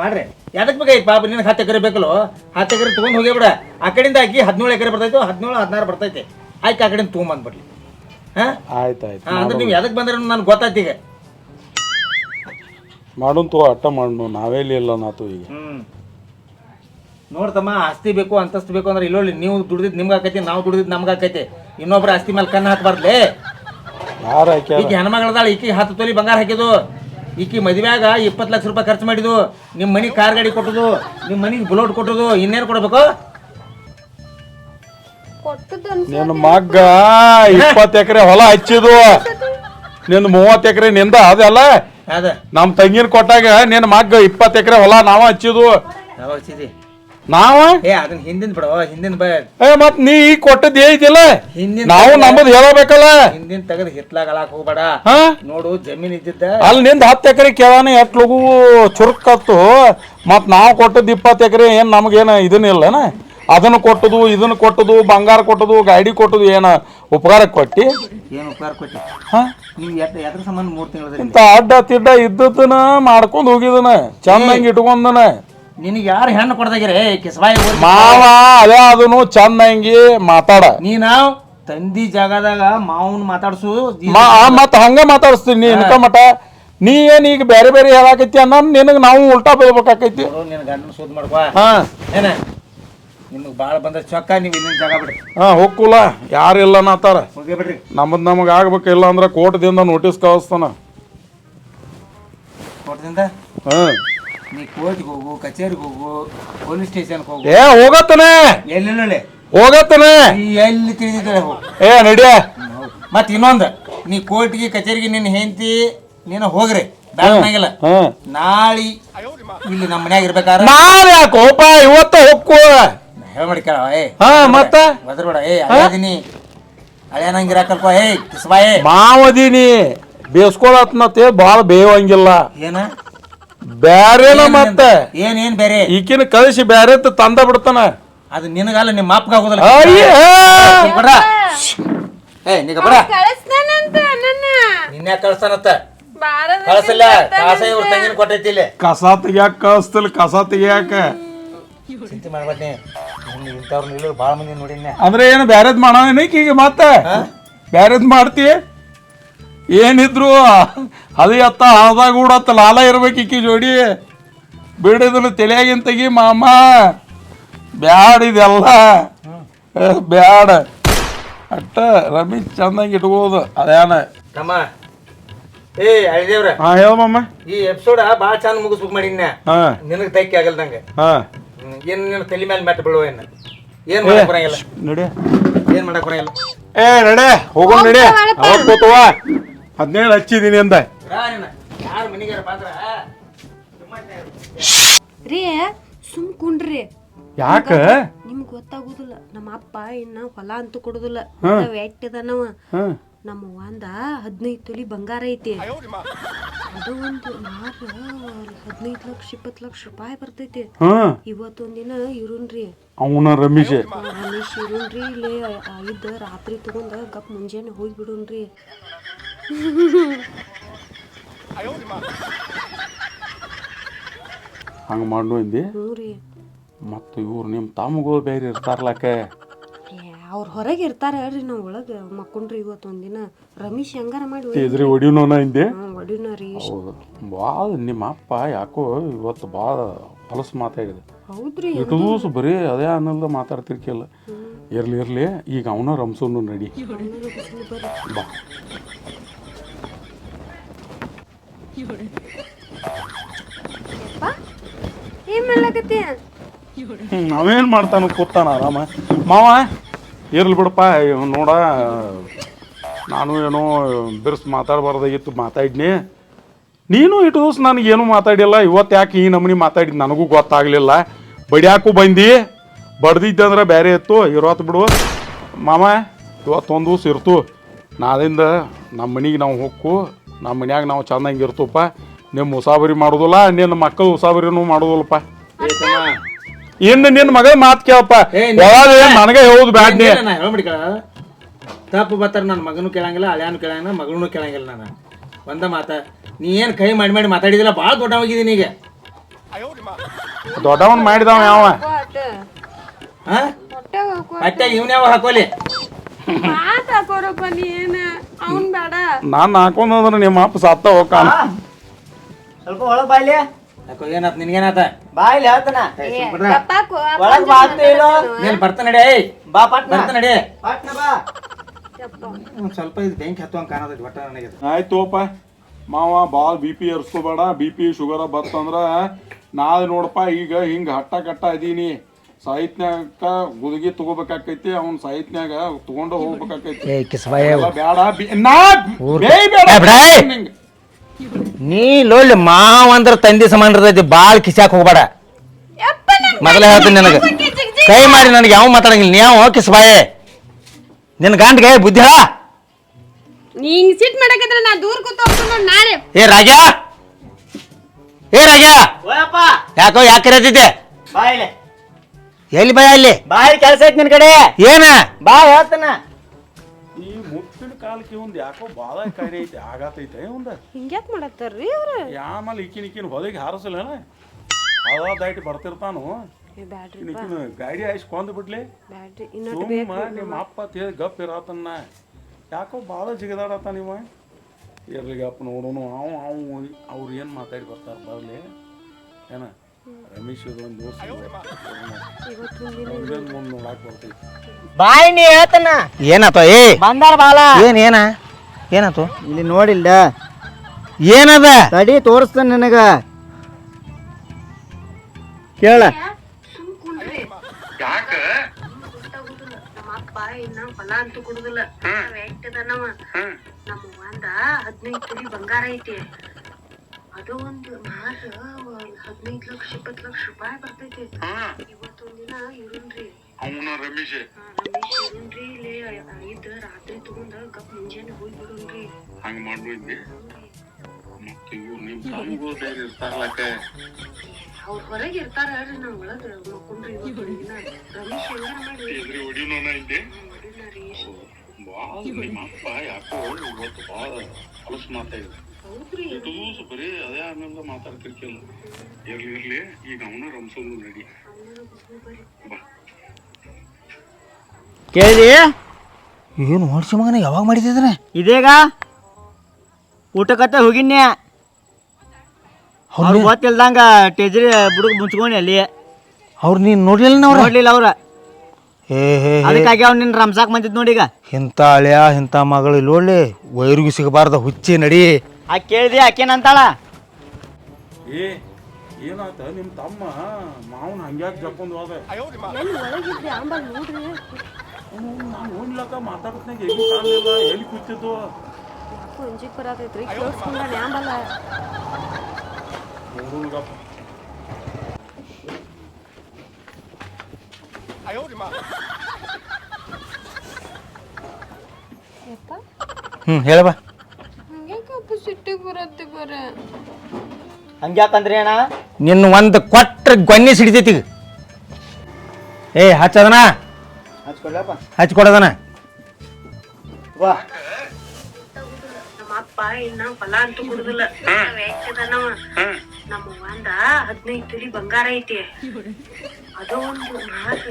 Speaker 6: ಮಾಡ್ರಿ. ಯಾವ್ದಕ್ ಬೇಕಾಯ್ತು ಪಾಪ ನಿನಗೆ ಹತ್ತು ಎಕರೆ ಬೇಕಲ್ಲ? ಹತ್ತು ಎಕರೆ ತೊಗೊಂಡು ಹೋಗಿ ಬಿಡ. ಆ ಕಡೆಯಿಂದ ಹಾಕಿ ಹದಿನೇಳು ಎಕರೆ ಬರ್ತೈತೆ ಹದಿನೇಳು ಹದಿನಾರು ಬರ್ತೈತೆ. ಆಯ್ತು ಆ ಕಡೆಯಿಂದ ತೊಗೊಂಬಂದ್ಬಿಡ್ಲಿ ಹಾಂ?
Speaker 4: ಆಯ್ತು ಆಯ್ತು.
Speaker 6: ಹಾಂ ಅಂದ್ರೆ ನೀವು ಯಾವ್ದಕ್ಕೆ ಬಂದ್ರೆ ನನ್ಗೆ ಗೊತ್ತಾಯ್ತು ಈಗ.
Speaker 4: ಮಾಡೋನ್ ತಗೋ ಅಟ್ಟ ಮಾಡು ನಾವೆಲ್ಲಿ ಇಲ್ಲ ನಾತು ಈಗ.
Speaker 6: ಹ್ಞೂ ನೋಡ್ತಮ್ಮ ಆಸ್ತಿ ಬೇಕು ಅಂತಸ್ತು ಬೇಕು ಅಂದ್ರೆ ಇಲ್ಲೊಳ್ಳಿ ನೀವು ದುಡ್ದಿದ್ದು ನಿಮ್ಗ ಆಕೈತಿ ನಾವು ದುಡ್ದಿದ್ದು ನಮ್ಗ ಆಕೈತಿ. ಇನ್ನೊಬ್ರ ಆಸ್ತಿ ಮೇಲೆ ಕಣ್ಣು
Speaker 4: ಯಾರು ಹಾಕ್ಯಾರ?
Speaker 6: ಈಕಿ ಹೆಣ್ಮಗಳದಾಳ ಈಕಿ ಹತ್ತು ತೊಲಿ ಬಂಗಾರ ಹಾಕಿದ್ದು. ಈಕಿ ಮದುವೆಯಾಗ ಇಪ್ಪತ್ತು ಲಕ್ಷ ರೂಪಾಯಿ ಖರ್ಚು ಮಾಡಿದ್ದು ನಿಮ್ಮ ಮನೆಗೆ ಕಾರ್ ಗಾಡಿ ಕೊಟ್ಟದು ನಿಮ್ಮ ಮನೆಗೆ ಬುಲೋಟ್ ಕೊಟ್ಟದು ಇನ್ನೇನು ಕೊಡ್ಬೇಕು?
Speaker 4: ನಿನ್ನ ಮಗ್ಗ ಇಪ್ಪತ್ತು ಎಕರೆ ಹೊಲ ಹಚ್ಚಿದು ನಿನ್ನ ಮೂವತ್ತು ಎಕರೆ ನಿಂದ ಅದೆಲ್ಲ
Speaker 6: ಅದ.
Speaker 4: ನಮ್ಮ ತಂಗಿನ ಕೊಟ್ಟಾಗ ನಿನ್ನ ಮಗ್ಗ ಇಪ್ಪತ್ತು ಎಕರೆ ಹೊಲ ನಾವ ಹಚ್ಚಿದು
Speaker 6: ಯಾವಾಗ ಹಚ್ಚಿದಿ?
Speaker 4: ನಾವ
Speaker 6: ಏ ಅದನ್ನ ಹಿಂದಿನ ಬಿಡೋ ಹಿಂದಿನ ಬ.
Speaker 4: ಏ ಮತ್ ನೀ ಈಗ ಕೊಟ್ಟದ್ದು ಐತಿಲ್ಲ
Speaker 6: ಹಿಂದಿನ
Speaker 4: ನಾವು ನಮ್ಮದು ಹೇಳಬೇಕಲ್ಲ?
Speaker 6: ಹಿಂದಿನ ತೆಗೆದು ಹಿತ್ಲಾಗ ಅಲಾಕ್ ಹೋಗ್ಬೇಡ.
Speaker 4: ಹಾ?
Speaker 6: ನೋಡು ಜಮೀನ್ ಇದ್ದಿದ್ದ.
Speaker 4: ಅಲ್ಲಿ ನಿಂದ ಹತ್ತು ಎಕರೆ ಕೇಳಾನ ಎಷ್ಟು ಲಗು ಚುರುಕತ್ತು. ಮತ್ ನಾವು ಕೊಟ್ಟದ್ದು ಇಪ್ಪತ್ತು ಎಕರೆ ಏನು ನಮಗೇನ ಇದನ್ನಿಲ್ಲನ ಅದನ್ನು ಕೊಟ್ಟದು ಇದನ್ನ ಕೊಟ್ಟದು ಬಂಗಾರ ಕೊಟ್ಟದು ಗಾಡಿ ಕೊಟ್ಟದು ಏನ ಉಪಕಾರ ಕೊಟ್ಟಿ?
Speaker 6: ಏನು ಉಪಕಾರ ಕೊಟ್ಟಿ?
Speaker 4: ಹಾ?
Speaker 6: ನೀವು ಎಟ್ ಎದ್ರ ಸಂಬಂಧ ಮೂರು ತಿಂಗಳದ
Speaker 4: ಇಂತ ಅಡ್ಡ ತಿಡ್ಡ ಇದ್ದದನ್ನ ಮಾಡ್ಕೊಂಡು ಹೋಗಿದನ ಚೆನ್ನಾಗಿ ಇಟ್ಕೊಂಡನ
Speaker 6: ನಿನಗೆ ಯಾರು ಹೆಣ್ಣು ಕೊಡ್ದಾಗಿರೇ ಕಿಸ್ಬಾಯಿ
Speaker 4: ಮಾವ ಅದೇ ಅದನ್ನು ಚಂದಂಗಿ ಮಾತಾಡ.
Speaker 6: ನೀ ನಾವು ತಂದಿ ಜಾಗದಾಗ ಮಾವನ್ ಮಾತಾಡ್ಸು
Speaker 4: ಮಾ ಮತ್ ಹಂಗ ಮಾತಾಡಿಸ್ತೀನಿ ನೀ ಇನ್ಕ ಮಟ ನೀ ಏನ್ ಈಗ ಬೇರೆ ಬೇರೆ ಹೇಳಾಕೈತಿ ಅನ್ನೋ ನಿನಗೆ ನಾವು ಉಲ್ಟಾ
Speaker 6: ಬೈಬೇಕಾಕೈತಿ. ನಿನ್ನ ಗಂಡನ ಸೂದ್ ಮಾಡ್ಕೋ.
Speaker 4: ಹಾ.
Speaker 6: ಏನ? ನಿಮಗೆ ಭಾಳ ಬಂದ ಚೊಕ್ಕ ನೀವು ಇನ್ನೊಂದು ಜಾಗ ಬಿಡಿ.
Speaker 4: ಹಾ ಹೋಗ್ಕುಲ. ಯಾರಿಲ್ಲ ಅನ್ನತ್ತಾರ
Speaker 6: ಹೋಗಿ ಬಿಡ್ರಿ.
Speaker 4: ನಮಗೆ ಆಗ್ಬೇಕು ಆಗ್ಬೇಕಿಲ್ಲ ಅಂದ್ರೆ ಕೋರ್ಟ್ದಿಂದ ನೋಟಿಸ್ ಕಳಿಸ್ತಾನ.
Speaker 6: ಕೋರ್ಟ್ದಿಂದ
Speaker 4: ಹಾ.
Speaker 6: ನೀ ಕೋರ್ಟ್ಗೆ ಹೋಗು ಕಚೇರಿಗೆ ಹೋಗು ಪೊಲೀಸ್ ಸ್ಟೇಷನ್ಗೆ ಹೋಗು.
Speaker 4: ಏ ಹೋಗತ್ತನೆ.
Speaker 6: ಎಲ್ಲಿ
Speaker 4: ಹೋಗತ್ತನೆ.
Speaker 6: ನೀ ಎಲ್ಲಿ ತಿಳಿದಿದ್ರೆ ಹೋಗು.
Speaker 4: ಏ ನಡಿಯ.
Speaker 6: ಮತ್ತೆ ಇನ್ನೊಂದು ನೀ ಕೋರ್ಟ್ಗೆ ಕಚೇರಿಗೆ ನಿನ್ನ ಹೆಂಡತಿ ನೀನು ಹೋಗ್ರಿ. ನಾಳೆ ಇಲ್ಲಿ ನಮ್ಮ ಮನ್ಯಾಗ ಇರ್ಬೇಕಾದ್ರೆ
Speaker 4: ನಾಳೆ ಯಾಕೋಪ ಇವತ್ತ ಹೊಕ್ಕು.
Speaker 6: ಹೇಳ್ಬೇಡಿ ಕೇಳ ಏ
Speaker 4: ಹಾ ಮತ್ತ?
Speaker 6: ಬದ್ರಬೇಡ ಏ ಅಳ್ಯಾದಿನಿ ಅಳ್ಯಾನಂಗಿರಾಕಲ್ಪ ಏ ಕಿಸ್ಬಾಯೇ
Speaker 4: ಮಾವದೀನಿ. ಬೇಸ್ಕೊಳತ್ನತ್ತೆ ಬಾಳ ಬೇವಂಗಿಲ್ಲ
Speaker 6: ಏನ?
Speaker 4: ಬ್ಯಾರೇನ ಮತ್ತೆ?
Speaker 6: ಏನೇನ್ ಏನ್ ಬೇರೆ?
Speaker 4: ಈಕಿನ ಕಳಿಸಿ ಬ್ಯಾರೆ ಅಂತ ತಂದ ಬಿಡ್ತಾನ.
Speaker 6: ಅದು ನಿನಗಲ್ಲ ನಿಮ್ಮ ಅಪ್ಪಗ ಆಗೋದಿಲ್ಲ.
Speaker 4: ಅಯ್ಯ!
Speaker 6: ಬಡ. ಏ ನಿಗ ಬಡ.
Speaker 3: ಕಳಿಸ್ತಾನಂತ ನನ್ನ
Speaker 6: ನಿನ್ನೆ ಕಳ್ಸ್ತಾನತ್ತ
Speaker 3: ಬಾರದ
Speaker 6: ಕಳ್ಸಲ್ಲ. ಕಾಸ ಇವ್ರ ತಂಗಿನ ಕೊಟ್ಟೈತಿ ಇಲ್ಲಿ.
Speaker 4: ಕಸ ತೆಗಿಯಾಕ ಕಳಿಸ್ತಿಲ್ಲ ಕಸ ತೆಗಿಯಾಕ.
Speaker 6: ಚಿಂತೆ ಮಾಡ್ಬೇಡಿ ಇಂಥವ್ರು ನಿಲ್ಲೋರು ಭಾಳ ಮಂದಿ ನೋಡಿನ
Speaker 4: ಅಂದ್ರೆ ಏನು ಬ್ಯಾರೇದ್ ಮಾಡೋಣ ಈಗ ಮತ್ತೆ? ಬ್ಯಾರೇದ್ ಮಾಡ್ತಿ? ಏನಿದ್ರು ಅದೇ ಅತ್ತ ಹಳದಾಗ ಕೂಡತ್ತ ಲಾಲ ಇರ್ಬೇಕು ಇಕ್ಕಿ ಜೋಡಿ. ಬಿಡಿದ್ರು ತಲೆಯಾಗಿನ್ ತೆಗಿ ಮಾಮ. ಬ್ಯಾಡ ಇದೆಲ್ಲ. ಬ್ಯಾಡ. ಅಟ್ಟ ರಮಿ ಚಂದಂಗೆ ಇಟ್ಕೋದು ಅದೇನ
Speaker 6: ತಮ್ಮ. ಏ ಅಳಿದೇವ್ರ
Speaker 4: ಹಾ ಹೇಳ ಮಾಮ.
Speaker 6: ಈ ಎಪಿಸೋಡ್ ಭಾಳ ಚಂದ ಮುಗಿಸ್ಬೇಕು ಮಾಡಿನ
Speaker 4: ಹಾ.
Speaker 6: ನಿನಗೆ ತೈಕಿ ಆಗಲ್ದಂಗೆ
Speaker 4: ಹಾ.
Speaker 6: ಏನು ಏನ್ ನಿನ್ನ ತಲೆ ಮೇಲೆ ಮೆಟ್ಟ ಬೀಳುವ ಏನು ಏನ್ ಮಾಡಕ್ ಬರಂಗಿಲ್ಲ?
Speaker 4: ನಡಿ.
Speaker 6: ಏನ್ ಮಾಡಕ್ ಬರಂಗಿಲ್ಲ?
Speaker 4: ಏ ನಡೆ. ಹೋಗೋಣ ನಡಿ. ಅವಾಗ ಕೂತವ ಹದಿನೇಳು ಹಚ್ಚಿದೀನಿ ಅಂದ.
Speaker 6: ರಾ
Speaker 3: ಸುಮ್ ಕುಂಡ್ರಿ.
Speaker 4: ಯಾಕ?
Speaker 3: ನಿಮ್ಗ್ ಗೊತ್ತಾಗುದಿಲ್ಲ. ನಮ್ಮ ಅಪ್ಪ ಇನ್ನ ಹೊಲ ಅಂತೂ ಕೊಡುದಿಲ್ಲ.
Speaker 4: ಹ್ಮ್
Speaker 3: ನಮ್ಮ ಒಂದ ಹದಿನೈದು ತೊಲಿ ಬಂಗಾರ ಐತಿ. ಅದು ಒಂದು ನಾರ ಹದಿನೈದು ಲಕ್ಷ ಇಪ್ಪತ್ತು ಲಕ್ಷ ರೂಪಾಯಿ ಬರ್ತೈತಿ. ಇವತ್ತೊಂದಿನ ಇರುನ್ರಿ
Speaker 4: ಅವನ ರಮೇಶ್.
Speaker 3: ರಮೇಶ್ ಇರುನ್ರಿ ಇಲ್ಲೇ ಇದ್ದ ರಾತ್ರಿ ತಗೊಂಡ ಗಪ್ ಮುಂಜಾನೆ ಹೋಗಿ ಬಿಡುನ್ರಿ
Speaker 4: ಹಂಗ ಮಾಡು ಅಂದಿ
Speaker 3: ಮತ್ತ ರೀ
Speaker 4: ಮತ್ತು ಇವ್ರು ನಿಮ್ಮ ತಮ್ಮಗಳು ಬೇರೆ ಇರ್ತಾರ್ಲಕ್ಕ
Speaker 3: ಅವ್ರ ಹೊರಗೆ ಇರ್ತಾರ ಹೇಳ್ರಿ ನಾವು ಒಳಗೆ. ಮಕ್ಕೊಂಡ್ರಿ ಇವತ್ತೊಂದಿನ ರಮೇಶ್ ಹೆಂಗಾರ ಮಾಡಿ
Speaker 4: ಇದ್ರಿ ಒಡಿನೋನ ಹಿಂದೆ?
Speaker 3: ಒಡಿನ ರೀ.
Speaker 4: ಹೌದು. ಭಾಳ ನಿಮ್ಮ ಅಪ್ಪ ಯಾಕೋ ಇವತ್ತು ಭಾಳ ಹೊಲಸು ಮಾತಾಡಿದೆ
Speaker 3: ಹೌದ್ರಿ
Speaker 4: ಇಟ್ಟು ದಿವಸ ಬರೀ ಅದೇ ಅನ್ನಲ್ದ ಮಾತಾಡ್ತಿರ್ಕಿಲ್ಲ ಇರ್ಲಿ ಇರ್ಲಿ ಈಗ ಅವನ ರಂಸೋನು ನಡಿ. ಬಾ.
Speaker 3: ಏನ್ ಮಾಡ್ಲಕತ್ತಿ?
Speaker 4: ಅವೇನ್ ಮಾಡ್ತಾನ ಕೂತಾನ ಆರಾಮ. ಮಾವ ಇರ್ಲಿ ಬಿಡಪ್ಪ ಇವ್ ನೋಡ ನಾನು ಏನೋ ಬಿರ್ಸ್ ಮಾತಾಡಬಾರ್ದಾಗಿತ್ತು ಮಾತಾಡಿನಿ. ನೀನು ಇಟ್ಟು ದಿವಸ ನನಗೇನು ಮಾತಾಡಿಲ್ಲ ಇವತ್ತು ಯಾಕೆ ಈ ನಮೂನಿ ಮಾತಾಡಿದ್ ನನಗೂ ಗೊತ್ತಾಗ್ಲಿಲ್ಲ. ಬಡಿಯಾಕು ಬಂದಿ ಬಡ್ದಿದ್ದಂದ್ರೆ ಬೇರೆ ಇತ್ತು ಇರೋತ್ ಬಿಡು. ಮಾಮ ಇವತ್ತೊಂದು ದಿವಸ ಇರ್ತು. ನಾಳಿಂದ ನಮ್ಮ ಮನೆಗೆ ನಾವು ಹೋಗ್ಕು ನಮ್ಮ ಮನ್ಯಾಗ ನಾವು ಚಂದಂಗೆ ಇರ್ತವಪ್ಪ. ನಿಮ್ಮ ಉಸಾಬರಿ ಮಾಡೋದಿಲ್ಲ ನಿನ್ನ ಮಕ್ಕಳು ಉಸಾಬರಿನೂ ಮಾಡೋದಿಲ್ಲಪ್ಪ. ಇನ್ನು ನಿನ್ನ ಮಗ ಮಾತು ಕೇಳಪ್ಪ.
Speaker 6: ಏ, ನೀ-
Speaker 4: ಒಳಗೆ ನನಗೆ ಹೇಳುದು ಬ್ಯಾಡ್
Speaker 6: ನೀ. ನಾ ಹೇಳ್ಬಿಡಿ ಕೇಳ ತಪ್ಪು ಬರ್ತಾರ ನನ್ನ ಮಗನೂ ಕೇಳಂಗಿಲ್ಲ ಅಳ್ಯಾನು ಕೇಳಂಗಿಲ್ಲ ಮಗನೂ ಕೇಳಂಗಿಲ್ಲ ನಾನು. ಒಂದ ಮಾತ ನೀ ಏನು ಕೈ ಮಾಡಿ ಮಾಡಿ ಮಾತಾಡಿದಿಲ್ಲ ಭಾಳ ದೊಡ್ಡವಾಗಿದ್ದೀನಿ ಈಗ.
Speaker 4: ದೊಡ್ಡವನ್ ಮಾಡಿದವ ಯಾವ?
Speaker 6: ಹಾ ಬಟ್ಟೆಗೆ ಇವನ್ ಯಾವ ಹಾಕೋಲಿ
Speaker 3: ನೀ ಏನ? ಅವ್ನ್ ಬೇಡ.
Speaker 4: ನಾನು ಹಾಕೊಂಡ್ರೆ ನಿಮ್ಮ ಅಪ್ಪ ಸತ್ತ ಹೋಗ್ತಾನ.
Speaker 1: ಸ್ವಲ್ಪ ಒಳಗ್ ಬಾಯ್ಲಿ
Speaker 6: ಏನಾತ ನಿನ್ಗೇನಾತ?
Speaker 1: ಬಾಯ್ಲಿ ಹೇಳ್ತಾನ.
Speaker 3: ತಪ್ಪಾಕು
Speaker 1: ಒಳಗ್ ಬಾತ್ ಇಲ್ಲೋ
Speaker 6: ನೀನು ಬರ್ತ ನಡಿ ಏಯ್.
Speaker 1: ಬಾ ಪಟ್ನ.
Speaker 6: ಬರ್ತ ನಡಿ.
Speaker 1: ಪಟ್ನ ಬಾ.
Speaker 6: ಒಂದ್ ಸ್ವಲ್ಪ ಇದು ಬೆಂಕಿ ಹತ್ತುವಂಗೆ ಕಾಣತೈತಿ ಒಟ್ಟ ನನಗೆ
Speaker 4: ಆಯ್ತೋಪ ಮಾವ ಭಾಳ ಬಿ ಪಿ ಏರ್ಸ್ಕೋಬೇಡ. ಬಿ ಪಿ ಶುಗರ ಬತ್ತಂದ್ರ ನಾಳೆ ನೋಡಪ್ಪ ಈಗ ಹಿಂಗೆ ಹಟ್ಟ ಕಟ್ಟ ಅದೀನಿ ಸಾಹಿತ್ಯಾಗ ಗುದುಗಿ ತಗೋಬೇಕಾಕೈತಿ ಅವ್ನ ಸಾಹಿತ್ಯಾಗ ತಗೊಂಡ ಹೋಗ್ಬೇಕಾಕೈತಿ.
Speaker 6: ಏ ಕಿಸ್ಬಾಯ
Speaker 4: ಬೇಡ ಬ್ಯಾಡ ಬಿ- ನಾ
Speaker 6: ಊರ್-
Speaker 4: ಬೇಯ್ ಬೇಡ
Speaker 6: ಏ, ಬಿಡೇ.
Speaker 4: ನಿಂಗೆ.
Speaker 6: ನೀ ಲೋಳ್ಳಿ ಮಾವ ಅಂದ್ರ ತಂದಿ ಸಮಾನ ಇರ್ತೈತಿ ಬಾಳ್ ಕಿಸ್ಯಾಕ್ ಹೋಗ್ಬೇಡ. ಮೊದಲ ಹೇಳ್ತೀನಿ ನನಗೆ. ಕೈ ಮಾಡಿ ನನಗೆ ಯಾವ ಮಾತಾಡಂಗಿಲ್ಲ ನೀ ಯಾವ ಕಿಸಬಾಯೆ ನಿನ್ನ ಗಂಡ್ಗೆ ಬುದ್ಧಿ ಹೇಳ.
Speaker 3: ನೀ ಹಿಂಗ್ ಸಿಟ್ ಮಾಡಕತ್ರ ನಾ ದೂರ ಕೂತ ಹೋಗ್ತೀನಿ ನೋಡ್ ನಾಳೆ.
Speaker 6: ಏ ರಾಜಾ ಏ ರಾಜಾ
Speaker 1: ಓಯಪ್ಪ.
Speaker 6: ಯಾಕೋ ಯಾಕೆ
Speaker 1: ಇಲ್ಲಿ.
Speaker 6: ಎಲ್ಲಿ ಬಾ ಅಲ್ಲಿ
Speaker 1: ಬಾ ಇಲ್ಲಿ ಕೆಲಸ ಐತಿ ನಿನ್ ಕಡೆ.
Speaker 6: ಏನ?
Speaker 1: ಬಾ ಹೇಳ್ತಾನ.
Speaker 4: ಈ ಮುಟ್ಟಿನ ಕಾಲಕ್ಕೆ ಒಂದ್ ಯಾಕೋ ಬಾಳ ಕಾರ್ಯ ಐತಿ ಆಗತೈತೆ ಒಂದ?
Speaker 3: ಹಿಂಗ್ಯಾಕ್ ಮಾಡತ್ತಾರ್ರಿ ಅವ್ರ?
Speaker 4: ಯಾಮಲ್ ಈಕಿನ ಈಕಿನ ಹೊಲಿಗೆ ಹಾರಸಲೇನ ಅವ ದೈಟ್ ಬರ್ತಿರ್ತಾನು.
Speaker 3: ಬ್ಯಾಡ್ರಿ
Speaker 4: ಈಕಿನ ಗಾಡಿ ಹಾಯಿಸ್ಕೊಂಡ್ ಬಿಡ್ಲಿ.
Speaker 3: ಬ್ಯಾಡ್ರಿ ಇನ್ನೊಟ್ಟು ಬೇಕು
Speaker 4: ಸುಮ್ಮ ನಿಮ್ಮ ಅಪ್ಪ ತೇಳಿ ಗಪ್ ಇರತನ್ನ. ಯಾಕೋ ಭಾಳ ಜಿಗದಾಡತ್ತ ನೀವ? ಇರ್ಲಿ ಗಪ್ ನೋಡೋನು ಅವ್ ಅವ್ ಅವ್ರು ಏನು ಮಾತಾಡಿ ಬರ್ತಾರ ಬರ್ಲಿ. ಏನ? ರಮೇಶ್ ಇದೊಂದು ದೋಸ್ತ ಮುಂದೆ ನೋಡಾಕ್ ಬರ್ತೈತಿ
Speaker 1: ಬಾಯ್ ನೀ ಹೇಳ್ತಾನ.
Speaker 6: ಏನಾತ ಏ?
Speaker 1: ಬಂದಾರ ಬಾಲ.
Speaker 6: ಏನ್ ಏನ? ಏನಾತು?
Speaker 1: ಇಲ್ಲಿ ನೋಡಿಲ್ಲ.
Speaker 6: ಏನದ?
Speaker 1: ತಡಿ ತೋರಿಸ್ತಾನ ನಿನಗ. ಕೇಳ.
Speaker 3: ಹೊಲ ಅಂತೂ ಕೊಡುದಿಲ್ಲ ಒಂದ ಹದಿನೈದು ಬಂಗಾರ ಐತಿ. ಅದು ಒಂದು ಮಾರ ಹದಿನೈದು ಲಕ್ಷ ಇಪ್ಪತ್ತು ಲಕ್ಷ ರೂಪಾಯಿ ಬರ್ತೈತಿ. ಇವತ್ತೊಂದಿನ ದಿನ ಇರುನ್ರಿ
Speaker 8: ಅವನ ರಮೇಶ್.
Speaker 3: ರಮೇಶ್ ಇರುನ್ರಿ ಇಲ್ಲಿ ಐದ್ ರಾತ್ರಿ ತಗೊಂಡ ಕಪ್ ಮುಂಜಾನೆ ಹೋಗಿ ಬಿಡುನ್ರಿ
Speaker 8: ಹಂಗ ಮಾಡ್ಬಿಡ್ಲಿ ಮತ್ತೆ ಇವ್ರು ನಿಮ್ ಸ್ವಾಮಿಗಳು ಬೇರೆ ಇರ್ತಾರಲ್ಲಕ್ಕ.
Speaker 3: ಅವ್ರ ಹೊರಗೆ ಇರ್ತಾರ ರೀ ನಾವ್ ಒಳಗ ಮಕ್ಕೊಂಡ್ರಿ ರಮೇಶ್ ಮಾಡಿ?
Speaker 8: ಎದ್ರಿ ಇದ್ದೆ ಬಾಳ ನಿಮ್ಮ ಅಪ್ಪ ಯಾಕೋ ಇವತ್ತು ಬಾಳ ಹೊಲಸು ಮಾತಾಡಿದ
Speaker 3: ಹೌದ್ರಿ
Speaker 8: ಎಷ್ಟು ದಿವಸ ಬರೀ ಅದೇ ಆಮೇಲೆ ಮಾತಾಡ್ತಿರ್ಕಿಲ್ಲ ಇರ್ಲಿ ಇರ್ಲಿ. ಈಗ ಅವನ ರಂಸೋದು ನಡಿ
Speaker 1: ಕೇಳಿ.
Speaker 6: ಏನು ಹೊಡ್ಸಿ ಮಗನ ಯಾವಾಗ ಮಾಡಿದ್ರೆ
Speaker 1: ಇದೇಗ ಊಟ ಹೋಗಿನ್ಯ? ಅವ್ರು ಗೊತ್ತಿಲ್ದಂಗ ಟೇಜ್ರಿ ಬುಡುಗ್ ಮುಂಚ್ಕೊಂಡಿ ಅಲ್ಲಿ.
Speaker 6: ಅವ್ರು ನೀನ್ ನೋಡ್ಲಿಲ್ಲ ಅವ್ರ
Speaker 1: ನೋಡ್ಲಿಲ್ಲ ಅವ್ರ.
Speaker 6: ಹೇ ಹೇ.
Speaker 1: ಅದಕ್ಕಾಗಿ ಅವ್ನು ನಿನ್ ರಂಸಾಕ್ ಬಂದಿದ್ ನೋಡೀಗ
Speaker 6: ಇಂಥ ಅಳಿಯ ಇಂಥ ಮಗಳು ಇಲ್ಲಿ ಒಳ್ಳೆ ವೈರಿಗೂ ಸಿಗಬಾರ್ದ ಹುಚ್ಚಿ ನಡಿ.
Speaker 1: ಆ ಕೇಳಿದಿ ಆಕೇನಂತಾಳ?
Speaker 4: ಏ ಏನಾತ ನಿಮ್ಮ ತಮ್ಮ ಮಾವನ ಹಂಗ್ಯಾಕೆ ಜಪ್ಕೊಂಡ್ ಹೋದ.
Speaker 3: ಒಳಗಿದ್ರಿ ಆಂಬಲ್ ನೋಡ್ರಿ.
Speaker 4: ನಾನು ನೋಡ್ಲಕ್ಕ ಎಲ್ಲಿ ಕಾಣಲಿಲ್ಲ ಎಲ್ಲಿ ಕೂತಿದ್ದು?
Speaker 3: ಯಾಕೋ ಬರತೈತ್ರಿ? ಕೇಳಿಸ್ಕೊಂಡ
Speaker 6: ಹ್ಞೂ
Speaker 3: ಹಂಗ್ಯಾಕಪ್ಪ ಸಿಟ್ಟಿಗೆ ಬರತ್ತೆ ಬರೇ
Speaker 1: ಹಂಗ್ಯಾಕಂದ್ರೆ ಅಣ್ಣ?
Speaker 6: ನಿನ್ನ ಒಂದು ಕೊಟ್ರೆ ಗೊನ್ನೆ ಸಿಡಿತೈತಿ ಈಗ. ಏ ಹಚ್ಚದನ?
Speaker 1: ಹಚ್ಕೊಡ್ಲಪ್ಪ.
Speaker 6: ಹಚ್ಕೊಡದನ?
Speaker 1: ವಾ.
Speaker 3: ಅಪ್ಪ ಇನ್ನ ಹೊಲ ಅಂತೂ ಕುಡುದಿಲ್ಲ. ವ್ಯಕ್ತದನವ ನಮ್ಮ ಒಂದ ಹದಿನೈದು ತುಲಿ ಬಂಗಾರ ಐತಿ. ಅದು ಒಂದು ನಾಲ್ಕು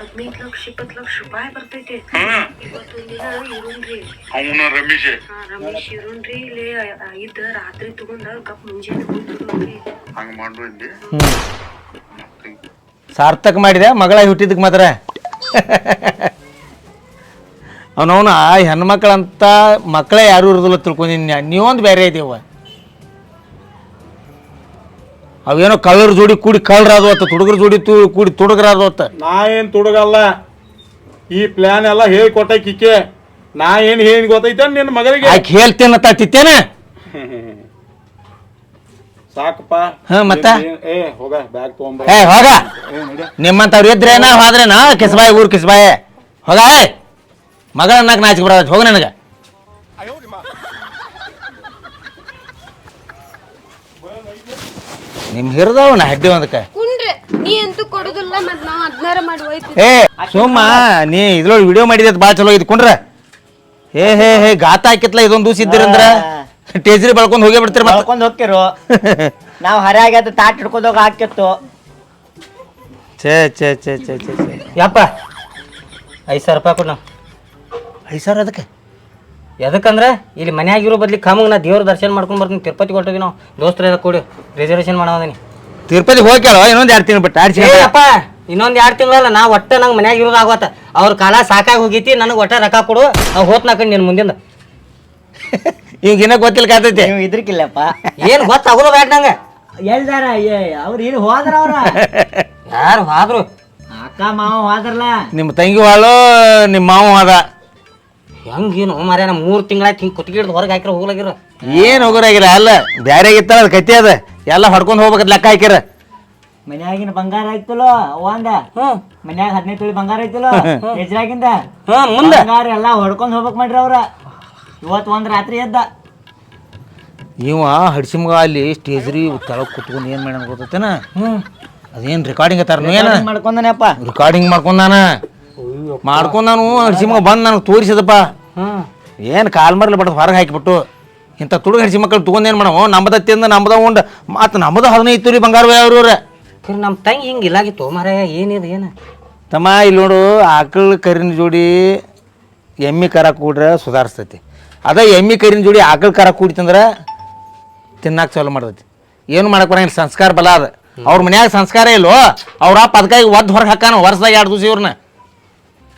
Speaker 3: ಹದಿನೈದು ಲಕ್ಷ ಇಪ್ಪತ್ತು ಲಕ್ಷ ರೂಪಾಯಿ ಬರ್ತೈತಿ. ಇವತ್ತೊಂದಿನ
Speaker 8: ಅವನ ರಮೇಶ್.
Speaker 3: ಹಾ, ರಮೇಶ್ ಇರುಣ್ರಿ ಇಲ್ಲಿ ಐದ್ ರಾತ್ರಿ ತಗೊಂಡ ಕಪ್ ಮುಂಜಾನೆ ಹೋಗಿ
Speaker 8: ಮಾಡ್ಬಿಡ್ಲಿ
Speaker 6: ಸಾರ್ಥಕ ಮಾಡಿದೆ ಮಗಳ ಹುಟ್ಟಿದ್ದಕ್ಕೆ ಮಾತ್ರ. ಅವನವನ ಹೆಣ್ಮಕ್ಳಂತ ಮಕ್ಕಳೇ ಯಾರು ಇರೋದಿಲ್ಲ ತಿಳ್ಕೊಂಡಿನಿ ನೀವೊಂದು ಬೇರೆ ಇದ್ದೀವ ಅವೇನೋ ಕಳ್ಳರ ಜೋಡಿ ಕೂಡಿ ಕಳ್ಳರಾದು ಅತ್ತ ತುಡುಗರ ಜೋಡಿ ತು ಕೂಡಿ ತುಡುಗರಾದು ಅತ್ತ
Speaker 4: ನಾ ಏನು ತುಡುಗಲ್ಲ. ಈ ಪ್ಲಾನ್ ಎಲ್ಲ ಹೇಳಿ ಕೊಟ್ಟಕ್ಕಿಕ್ಕೆ ನಾ ಏನು ಹೇಳಿ ಗೊತ್ತೈತೆ ನಿನ್ನ ಮಗಳಿಗೆ?
Speaker 6: ಆಕೆ ಹೇಳ್ತೇನೆ ತಿತ್ತೇನೆ
Speaker 4: ಸಾಕಪ್ಪ.
Speaker 6: ಹಾ, ಮತ್ತ?
Speaker 4: ಏನ್- ಏ ಹೋಗ ಬ್ಯಾಗ್ ತಗೊಂಬ
Speaker 6: ಏ ಹೋಗ. ನಿಮ್ಮಂಥವ್ರು ಇದ್ರೇನ ಹೋದ್ರೇನ? ಕಿಸ್ಬಾಯಿ ಊರು ಕಿಸ್ಬಾಯಿ. ಹೋಗ ಏ. ಮಗಳ ನಾಲ್ಕು ನಾಚಿಕೆ ಬರೋದು ಹೋಗ ನನಗೆ. ನಿಮ್ ಹಿರಿದವನ ಹಡ್ಡಿ ಒಂದಕ್ಕೆ.
Speaker 3: ಕುಂಡ್ರೆ ನೀ ಅಂತೂ ಕೊಡುದಿಲ್ಲ ಮತ್ ನಾವ್ ಹದಿನಾರ ಮಾಡಿ ಹೋಯ್ತಿ
Speaker 6: ಏ ಸುಮ್ಮ ನೀ ಇದ್ರೊಳಗೆ ವಿಡಿಯೋ ಮಾಡಿದ ಭಾಳ ಚಲೋ ಇದ್ ಕುಂಡ್ರ. ಹೇ ಹೇ ಹೇ ಗಾತ ಹಾಕಿತ್ಲ ಇದೊಂದು ದೂಸ ಇದ್ದಿರಂದ್ರ ಟೇಜ್ರಿ ಬಳ್ಕೊಂಡ್ ಹೋಗೇ ಬಿಡ್ತೀರಿ ಮತ್ತೆ.
Speaker 1: ಕಳ್ಕೊಂಡ್ ಹೋಗ್ತಿರು. ನಾವು ಆಗ್ಯಾದ ತಾಟ್ ಹಿಡ್ಕೊಂಡ್ ಹೋಗಿ ಹಾಕಿತ್ತು.
Speaker 6: ಛೇ ಛೇ ಛೇ ಛೇ ಛೇ ಛೇ.
Speaker 2: ಯಪ್ಪ? ಐದು ಸಾವಿರ ರೂಪಾಯಿ ಕೊಡು. ನಾವು
Speaker 6: ಐದು ಸರ್ ಅದಕ್ಕೆ?
Speaker 2: ಎದಕ್ಕಂದ್ರೆ ಇಲ್ಲಿ ಮನೆಯಾಗಿರೋ ಇರೋ ಬದ್ಲಿ ಕಾಮಗ್ ನಾ ದೇವ್ರ ದರ್ಶನ ಮಾಡ್ಕೊಂಡು ಬರ್ತೀನಿ. ತಿರುಪತಿ ಹೊರಟೋಗಿ ನಾವು ದೋಸ್ತರ ಕೂಡಿ ರಿಸರ್ವೇಷನ್ ಮಾಡೋದೀನಿ
Speaker 6: ತಿರುಪತಿ ಕೇಳೋ? ಇನ್ನೊಂದು ಎರಡು ತಿಂಗಳು ಬಿಟ್ಟು ಆಡ್ಸಿ
Speaker 2: ಅಪ್ಪ ಇನ್ನೊಂದು ಎರಡು ತಿಂಗಳಲ್ಲ ನಾ ಒಟ್ಟ ನಂಗೆ ಮನ್ಯಾಗ ಇರೋದು ಆಗೋತ. ಅವ್ರ ಕಾಲ ಸಾಕಾಗಿ ಹೋಗೈತಿ ನನಗೆ ಒಟ್ಟ ರೊಕ್ಕ ಕೊಡು ನಾವು ಹೋತ್ ನಾಕಂಡು ನಿನ್ನ ಮುಂದಿಂದ.
Speaker 6: ಈಗ ಇನ್ನೂ ಗೊತ್ತಿಲ್ಲ ಕಾತೈತಿ.
Speaker 1: ನೀವು ಇದ್ರಕ್ಕಿಲ್ಲಪ್ಪ
Speaker 2: ಏನು ಗೊತ್ತಾಗೋದು ಬೇಡ ನಂಗೆ.
Speaker 1: ಎಲ್ದಾರ ಅವ್ರು ಏನು ಹೋದ್ರ ಅವ್ರ?
Speaker 2: ಯಾರು ಹೋದ್ರು?
Speaker 1: ಅಕ್ಕ ಮಾವ ಹೋದ್ರಲ್ಲ?
Speaker 6: ನಿಮ್ಮ ತಂಗಿ ಹಾಳು ನಿಮ್ಮ ಮಾವ ಅದ.
Speaker 2: ಹೆಂಗೇನು ಮಾರ್ಯಾನ ನಾ ಮೂರು ತಿಂಗಳಾಯ್ತು ಹಿಂಗೆ ಕುತ್ತಿಗೆ ಹಿಡ್ದು ಹೊರಗೆ ಹಾಕಿರ ಹೋಗ್ಲಾಗಿರ.
Speaker 6: ಏನು ಹೋಗರಾಗಿರ ಅಲ್ಲ ಬ್ಯಾರೆ ಆಗಿತ್ತಲ್ಲ ಅದು ಕತ್ತಿ ಅದ. ಎಲ್ಲ ಹೊಡ್ಕೊಂಡು ಹೋಗ್ಬೇಕದ್ ಲೆಕ್ಕ ಹಾಕಿರ.
Speaker 1: ಮನ್ಯಾಗಿನ ಬಂಗಾರ ಐತಲೋ ಒಂದ ಮನ್ಯಾಗ ಹದಿನೈದು ತೊಳಿ ಬಂಗಾರ ಐತಲೋ ಹೆಜ್ರಾಗಿಂದ
Speaker 2: ಹಾ ಮುಂದೆ.
Speaker 1: ಬಂಗಾರ ಎಲ್ಲಾ ಹೊಡ್ಕೊಂಡ್ ಹೋಗ್ಬೇಕ್ ಮಾಡ್ರಿ ಅವ್ರ. ಇವತ್ ಒಂದ್ ರಾತ್ರಿ ಎದ್ದ.
Speaker 6: ಇವ ಹಡ್ಸಿಮಗ ಅಲ್ಲಿ ಸ್ಟೇಜ್ರಿ ಕೆಳಗೆ ಕುತ್ಕೊಂಡು ಏನು ಮಾಡ್ಯಾನ ಗೊತ್ತೇನ ಅದೇನು ರೆಕಾರ್ಡಿಂಗ್ ಅತ್ತಾರ ಏನು
Speaker 1: ಮಾಡ್ಕೊಂಡನಪ್ಪ.
Speaker 6: ರೆಕಾರ್ಡಿಂಗ್ ಮಾಡ್ಕೊಂಡಾನ? ಮಾಡ್ಕೊಂಡಾನು ಹಡ್ಸಿಮ್ಗ ಬಂದು ನನಗೆ ತೋರಿಸಿದಪ್ಪ.
Speaker 2: ಹ್ಮ್
Speaker 6: ಏನು ಕಾಲ್ ಮರ್ಲಿ ಬಡ್ದು ಹೊರಗೆ ಹಾಕಿಬಿಟ್ಟು. ಇಂಥ ತುಡುಗ ಹಡ್ಸಿ ಮಕ್ಕಳು ತೊಗೊಂಡು ಏನು ಮಾಡವು? ನಮ್ಮದ ತಿಂದು ನಮ್ಮದ ಉಂಡು. ಮತ್ತು ನಮ್ಮದು ಹದಿನೈದು ತುರಿ ಬಂಗಾರ ಅವ್ರವ್ರೆ.
Speaker 2: ಖರೆ ನಮ್ಮ ತಂಗಿ ಹಿಂಗೆ ಇಲ್ಲಾಗಿತ್ತು ಮಾರಾಯ ಏನಿದು ಏನು?
Speaker 6: ತಮ್ಮ ಇಲ್ಲಿ ನೋಡು ಆಕಳ ಕರಿನ ಜೋಡಿ ಎಮ್ಮಿ ಕರ ಕೂಡ್ರೆ ಸುಧಾರಿಸ್ತೈತಿ. ಅದ ಎಮ್ಮಿ ಕರಿನ ಜೋಡಿ ಆಕಳ ಕರ ಕೂಡಿತಂದ್ರೆ ತಿನ್ನಕ್ಕೆ ಚಾಲು ಮಾಡ್ತೈತಿ. ಏನು ಮಾಡಕ್ ಬರಂಗಿಲ್ಲ ಸಂಸ್ಕಾರ ಬಲ ಅದ. ಅವ್ರ ಮನ್ಯಾಗ ಸಂಸ್ಕಾರ ಇಲ್ಲೋ ಅವ್ರ ಅಪ್ಪ ಅದಕ್ಕಾಗಿ ಒದ್ದು ಹೊರಗೆ ಹಾಕಾನ ವರ್ಷದಾಗ ಎರಡು ದಿವಸ ಇವ್ರನ್ನ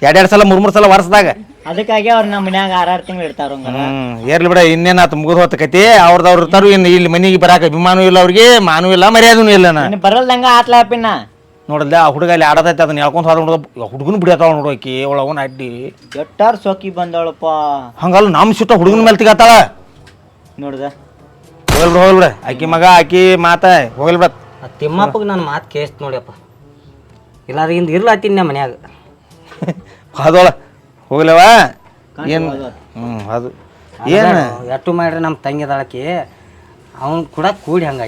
Speaker 6: ಎರಡೆರಡು ಸಲ ಮೂರು ಮೂರು ಸಲ ವರ್ಷದಾಗ.
Speaker 1: ಅದಕ್ಕಾಗಿ ಅವ್ರು ನಮ್ಮ ಮನ್ಯಾಗ ಆರಾರು ತಿಂಗಳು ಇರ್ತಾರ
Speaker 6: ಹ್ಮ್ ಏರ್ಲಿ ಬಿಡ ಆತು ಮುಗಿದು ಹೊತ್ತ ಕತಿ ಅವ್ರದ್ದು ಅವ್ರು ಇರ್ತಾರು ಇನ್ನು ಇಲ್ಲಿ ಮನೆಗೆ ಬರಾಕ ಅಭಿಮಾನೂ ಇಲ್ಲ ಅವ್ರಿಗೆ ಮಾನೂ ಇಲ್ಲ ಮರ್ಯಾದನೂ ಇಲ್ಲ ನಾ
Speaker 1: ಬರಲ್ದಂಗ ಆತ್ಲ ಪಿನ್ನ
Speaker 6: ನೋಡಲ್ಲ ಆ ಹುಡುಗ ಅಲ್ಲಿ ಆಡತೈತೆ ಅದನ್ನ ಹೇಳ್ಕೊಂತ ಹೋದ ಹುಡುಗ ಹುಡುಗನ ಬಿಡತಾವ ನೋಡೋಕಿ ಅವನ ಅಡ್ಡಿ.
Speaker 1: ಎಟ್ಟಾರ್ ಸೋಕಿ ಬಂದಳಪ್ಪ
Speaker 6: ಹಂಗಲ್ಲ ನಮ್ಮ ಸುತ್ತ ಹುಡುಗನ ಮೇಲೆ ತಿಗತ್ತಾಳ
Speaker 1: ನೋಡ್ದ.
Speaker 6: ಹೋಗಲ್ಬಿಡ ಹೋಗಲ್ಬಿಡ ಹೋಗಲ್ ಬಿಡ. ಆಕಿ ಮಗ ಆಕಿ ಮಾತ ಹೋಗಲ್ಬಿಡ
Speaker 2: ಆ ತಿಮ್ಮಪ್ಪಗೆ ನನ್ನ ಮಾತು ಕೇಳಿಸ್ತು ನೋಡ್ಯಪ್ಪ. ಇಲ್ಲ ಅದ್ರಿಂದ ಇರ್ಲಾತೀನಿ ನಮ್ಮ ಮನ್ಯಾಗ.
Speaker 6: ಹಾದೋಳ ಹೋಗ್ಲವ? ಏನು? ಹ್ಞೂ ಅದು ಏನು?
Speaker 2: ಎಟ್ಟು ಮಾಡ್ರಿ ನಮ್ಮ ತಂಗಿ ಅದಾಳಕಿ ಅವ್ನು ಕೂಡ ಕೂಡಿ ಹಂಗೆ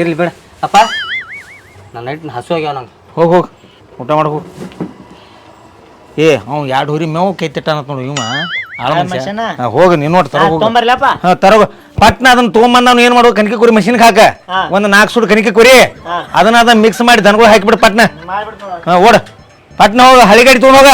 Speaker 2: ಇರ್ಲಿ ಬೇಡ. ಅಪ್ಪ ನನ್ನ ನೈಟ್ ಹಸು ಆಗ್ಯಾವ ನಂಗೆ.
Speaker 6: ಹೋಗಿ ಹೋಗಿ. ಊಟ ಮಾಡು ಹೋಗು. ಏ ಅವ್ನು ಎರಡು ಹುರಿ ಮೇವು ಕೈತಿಟ್ಟಾನ ನೋಡಿ ಇವ ಆಳ
Speaker 1: ಮನುಷ್ಯನ?
Speaker 6: ಹೋಗಿ ನೀನು ನೋಡಿ ತರ
Speaker 1: ತೊಂಬರ್ಲಪ್ಪ.
Speaker 6: ಹಾ ತರ ಪಟ್ನ ಅದನ್ನ ತೊಗೊಂಬಂದು ಏನ್ ಮಾಡುವ ಕನಿಕೆ ಕುರಿ ಮಷಿನ್ಗೆ ಹಾಕ. ಒಂದು ನಾಲ್ಕು ಸುಡು ಕನಿಕೆ ಕುರಿ. ಅದನ್ನ ಅದನ್ನ ಮಿಕ್ಸ್ ಮಾಡಿ ದನಗಳು ಹಾಕಿಬಿಡು ಪಟ್ನ. ಹಾ ಓಡ. ಪಟ್ನ ಹೋಗ ಹಳಿ ಗಾಡಿ ತೊಗೊಂಡ್ ಹೋಗ.